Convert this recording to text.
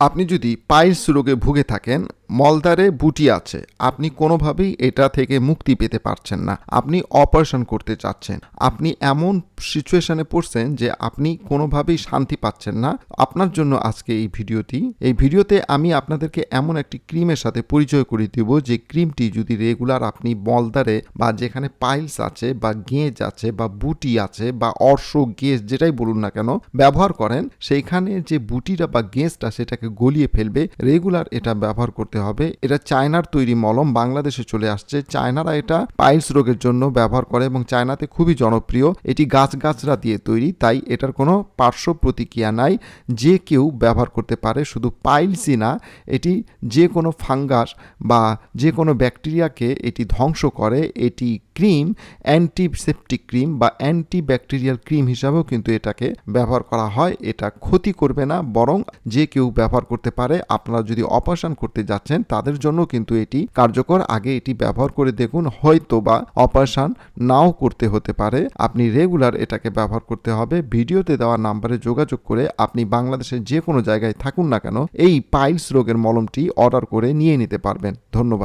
আপনি যদি পাইলস রোগে ভুগে থাকেন মলদারে বুটি আছে। আপনি কোনোভাবেই এটা থেকে মুক্তি পেতে পারছেন না। আপনি অপারেশন করতে চাচ্ছেন। আপনি এমন সিচুয়েশনে পড়ছেন যে আপনি কোনোভাবেই শান্তি পাচ্ছেন না। আপনার জন্য আজকে এই ভিডিওটি। এই ভিডিওতে আমি আপনাদেরকে এমন একটি ক্রিমের সাথে পরিচয় করে দিব যে ক্রিমটি যদি রেগুলার আপনি মলদারে বা যেখানে পাইলস আছে বা গেঁজ আছে বা বুটি আছে বা অর্শ গেজ যেটাই বলুন না কেন, ব্যবহার করেন, সেইখানে যে বুটিটা বা গেজটা সেটাকে গলিয়ে ফেলবে। রেগুলার এটা ব্যবহার করতে হবে। এটা চায়নার তৈরি মলম। বাংলাদেশে চলে আসছে। চায়নারা এটা পাইলস রোগের জন্য ব্যবহার করে এবং চায়নাতে খুবই জনপ্রিয়। এটি গাছগাছরা দিয়ে তৈরি, তাই এটার কোনো পার্শ্ব প্রতিক্রিয়া নাই। যে কেউ ব্যবহার করতে পারে শুধু পাইলসই না, এটি যে কোনো ফাঙ্গাস বা যে কোনো ব্যাকটেরিয়াকে এটি ধ্বংস করে। এটি ক্রিম, অ্যান্টিসেপটিক ক্রিম বা অ্যান্টি ব্যাকটেরিয়াল ক্রিম হিসাবেও কিন্তু এটাকে ব্যবহার করা হয়। এটা ক্ষতি করবে না, বরং যে কেউ ব্যবহার করতে পারে। আপনারা যদি অপারেশন করতে যাচ্ছেন, তাদের জন্য কিন্তু এটি কার্যকর। আগে এটি ব্যবহার করে দেখুন হয়তো বা অপারেশন নাও করতে হতে পারে। আপনি রেগুলার এটাকে ব্যবহার করতে হবে। ভিডিওতে দেওয়া নাম্বারে যোগাযোগ করে আপনি বাংলাদেশের যে কোনো জায়গায় থাকুন না কেন, এই পাইলস রোগের মলমটি অর্ডার করে নিয়ে নিতে পারবেন। ধন্যবাদ।